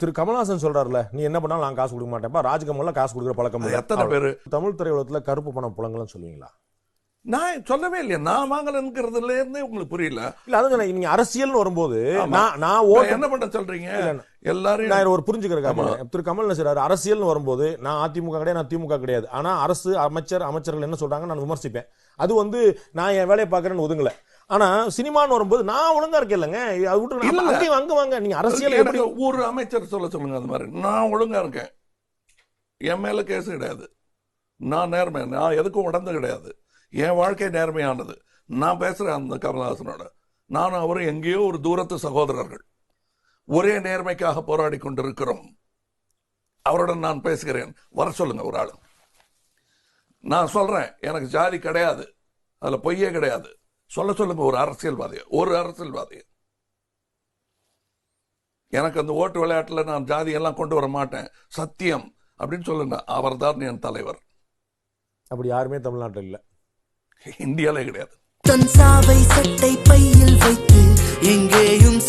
திரு கமல்ஹாசன் சொல்றாருல நீ என்ன பண்ணாலும் நான் காசு கொடுக்க மாட்டேன்ப்பா ராஜ்கமல்ல காசு கொடுக்குற பழக்கம். எத்தனை பேரு? தமிழ் திரையுலகத்துல கருப்பு பணம் புலங்கள்னு சொல்லுவீங்களா? நான் சொல்லவே இல்லையா. நான் வாங்கலங்கிறதுல இருந்தே உங்களுக்கு புரியல. இல்ல அதுங்க நான் நீங்க அரசியல்னு வரும்போது. நான் நான் ஓட்டு என்ன பண்ண சொல்றீங்க? இல்ல, எல்லாரையும் நான் ஒரு புரிஞ்சுக்கிறேன் திரு கமல் செய்றாரு அரசியல்னு வரும்போது நான் அதிமுக கிடையாது நான் திமுக கிடையாது. ஆனா அரசு அமைச்சர் அமைச்சர்கள் என்ன சொல்றாங்க நான் விமர்சிப்பேன். அது வந்து நான் என் வேலையை பாக்குறேன்னு ஒதுங்கல. ஆனா சினிமான்னு வரும்போது நான் ஒழுங்கா இருக்கேன் இல்லைங்க. அது விட்டு. அங்கே அங்க வாங்க நீங்க அரசியல் எப்படி ஒரு அமைச்சர் சொல்ல சொல்லுங்க அது மாதிரி. நான் ஒழுங்கா இருக்கேன். என் மேல கேஸ் கிடையாது. நான் நேர்மை நான் எதுக்கும் உடந்து கிடையாது. என் வாழ்க்கை நேர்மையானது. நான் பேசுறேன் அந்த கமலஹாசனோட. நானும் அவரும் எங்கேயோ ஒரு தூரத்து சகோதரர்கள். ஒரே நேர்மைக்காக போராடி கொண்டிருக்கிறோம். அவருடன் நான் பேசுகிறேன். வர சொல்லுங்க ஒரு ஆள். நான் சொல்றேன் எனக்கு ஜாதி கிடையாது. அதுல பொய்யே கிடையாது. சொல்ல சொல்லுங்க ஒரு அரசியல்வாதியை ஒரு அரசியல்வாதியை எனக்கு அந்த ஓட்டு விளையாட்டுல நான் ஜாதி எல்லாம் கொண்டு வர மாட்டேன். சத்தியம். அப்படின்னு சொல்லுங்க அவர்தான் என் தலைவர். அப்படி யாருமே தமிழ்நாட்டில் இல்ல. இந்தியாலே கிடையாது. தன் சாவை சட்டை பையில் வைத்து எங்கேயும்